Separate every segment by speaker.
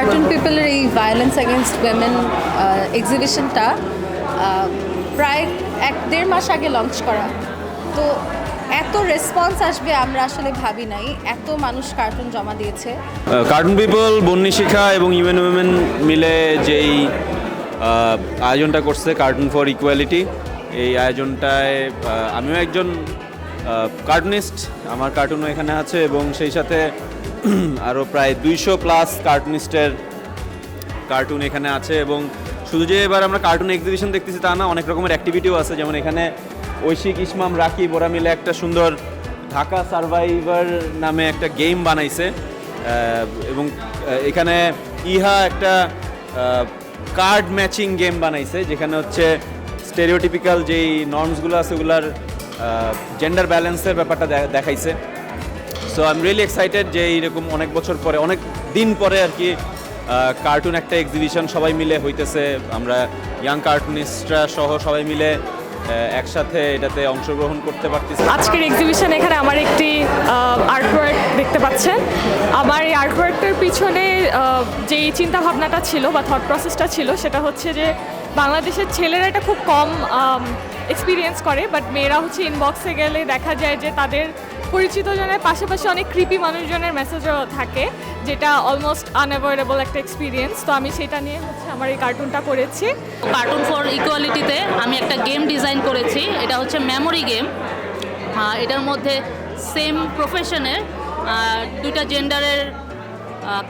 Speaker 1: Cartoon পিপলের এই violence against women এক্সিবিশনটা প্রায় এক দেড় মাস আগে লঞ্চ করা। তো এত রেসপন্স আসবে আমরা আসলে ভাবি নাই, এত মানুষ কার্টুন জমা দিয়েছে।
Speaker 2: কার্টুন পিপল বন্যী শিখা এবং ইউএন উইমেন মিলে যেই আয়োজনটা করছে কার্টুন ফর ইকুয়ালিটি এই আয়োজনটায় আমিও একজন কার্টুনিস্ট আমার কার্টুনও এখানে আছে এবং সেই সাথে আরও প্রায় দুইশো প্লাস কার্টুনিস্টের কার্টুন এখানে আছে এবং শুধু যে এবার আমরা কার্টুন এক্সিবিশন দেখতেছি তা না, অনেক রকমের অ্যাক্টিভিটিও আছে। যেমন এখানে ঐশিক, ইসমাম রাকিব ওরা মিলে একটা সুন্দর ঢাকা সার্ভাইভার নামে একটা গেম বানাইছে। এবং এখানে ইহা একটা কার্ড ম্যাচিং গেম বানাইছে, যেখানে হচ্ছে স্টেরিওটিপিক্যাল যেই নর্মসগুলো আছে, ওগুলার জেন্ডার ব্যালেন্সের ব্যাপারটা দেখাইছে। So I am really excited যে এইরকম অনেক বছর পরে, অনেক দিন পরে আর কি কার্টুন একটা এক্সিবিশন সবাই মিলে হইতেছে। আমরা ইয়াং কার্টুনিস্টরা সহ সবাই মিলে একসাথে এটাতে অংশগ্রহণ করতে পারতেছি।
Speaker 3: আজকের এক্সিবিশন এখানে আমার একটি আর্টওয়ার্ক দেখতে পাচ্ছেন। আমার এই আর্টওয়ার্কটার পিছনে যেই চিন্তা ভাবনাটা ছিল বা থট প্রসেসটা ছিল, সেটা হচ্ছে যে বাংলাদেশের ছেলেরা এটা খুব কম এক্সপিরিয়েন্স করে বাট মেয়েরা হচ্ছে ইনবক্সে গেলে দেখা যায় যে তাদের পরিচিত জনের পাশাপাশি অনেক কৃপি মানুষজনের মেসেজও থাকে যেটা অলমোস্ট আনঅ্যাভয়েডেবল একটা এক্সপিরিয়েন্স তো আমি সেটা নিয়ে হচ্ছে আমার এই কার্টুনটা করেছি।
Speaker 4: কার্টুন ফর ইকুয়ালিটিতে আমি একটা গেম ডিজাইন করেছি এটা হচ্ছে মেমোরি গেম এটার মধ্যে সেম প্রফেশনের দুইটা জেন্ডারের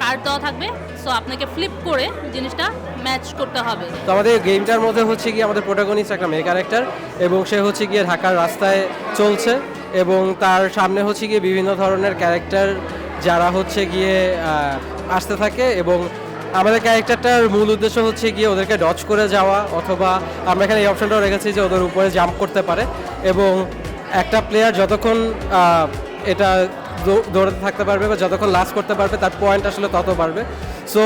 Speaker 4: কার্ড দেওয়া থাকবে। সো আপনাকে ফ্লিপ করে জিনিসটা ম্যাচ করতে হবে।
Speaker 5: তো আমাদের গেমটার মধ্যে হচ্ছে গিয়ে আমাদের প্রোটাগনিস্ট একটা মেয়ে ক্যারেক্টার এবং সে হচ্ছে গিয়ে ঢাকার রাস্তায় চলছে। এবং তার সামনে হচ্ছে গিয়ে বিভিন্ন ধরনের ক্যারেক্টার যারা হচ্ছে গিয়ে আসতে থাকে এবং আমাদের ক্যারেক্টারটার মূল উদ্দেশ্য হচ্ছে গিয়ে ওদেরকে ডচ করে যাওয়া অথবা আমরা এখানে এই অপশনটাও রেখেছি যে ওদের উপরে জাম্প করতে পারে এবং একটা প্লেয়ার যতক্ষণ এটা দৌড়াতে থাকতে পারবে বা যতক্ষণ লাস্ট করতে পারবে তার পয়েন্ট আসলে তত বাড়বে। সো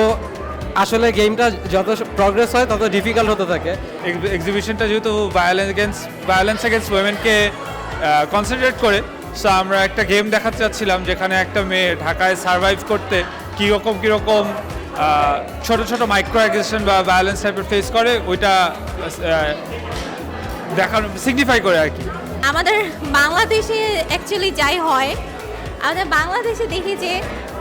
Speaker 5: আসলে গেমটা যত প্রগ্রেস হয় তত ডিফিকাল্ট হতে থাকে।
Speaker 6: এক্সিবিশনটা যেহেতু ভায়োলেন্স এগেন্স্ট ভায়োলেন্স এগেন্স ওয়েমেনকে কনসেন্ট্রেট করে। সো আমরা একটা গেম দেখাতে চাচ্ছিলাম যেখানে একটা মেয়ে ঢাকায় সার্ভাইভ করতে কীরকম কীরকম ছোট ছোট মাইক্রো অ্যাগ্রেশন বা ভায়োলেন্স টাইপের ফেস করে, ওইটা দেখানো সিগনিফাই করে আর কি।
Speaker 7: আমাদের বাংলাদেশে অ্যাকচুয়ালি যাই হয়, আমাদের বাংলাদেশে দেখি যে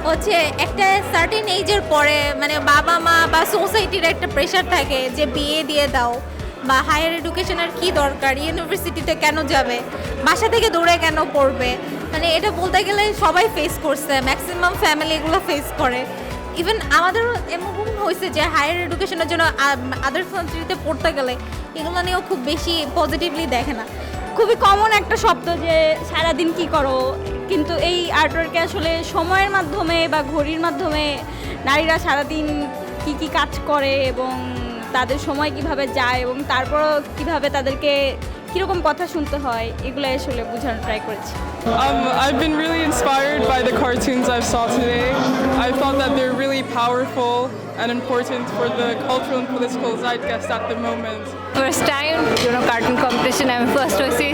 Speaker 7: হচ্ছে একটা সার্টেন এইজের পরে মানে বাবা মা বা সোসাইটির একটা প্রেশার থাকে যে বিয়ে দিয়ে দাও। বা হায়ার এডুকেশনের কি দরকার? ইউনিভার্সিটিতে কেন যাবে? বাসা থেকে দৌড়ে কেন পড়বে? মানে এটা বলতে গেলে সবাই ফেস করছে ম্যাক্সিমাম ফ্যামিলি এগুলো ফেস করে। ইভেন আমাদেরও এমন হয়েছে যে হায়ার এডুকেশনের জন্য আদার্স কান্ট্রিতে পড়তে গেলে এগুলো নিয়েও খুব বেশি পজিটিভলি দেখে না।
Speaker 8: খুবই কমন একটা শব্দ যে সারাদিন কি করো? কিন্তু এই আর্টওয়ার্কে আসলে সময়ের মাধ্যমে বা ঘড়ির মাধ্যমে নারীরা সারাদিন কি কি কাজ করে এবং তাদের সময় কীভাবে যায় এবং তারপরও কীভাবে তাদেরকে কীরকম কথা শুনতে হয় এগুলো আসলে বোঝানোর ট্রাই করেছি
Speaker 9: Um, I've been really inspired by the cartoons I saw today. I thought that they're really powerful and important for the cultural and political zeitgeist at the moment.
Speaker 1: First time কোনো cartoon competition আমি first হয়েছি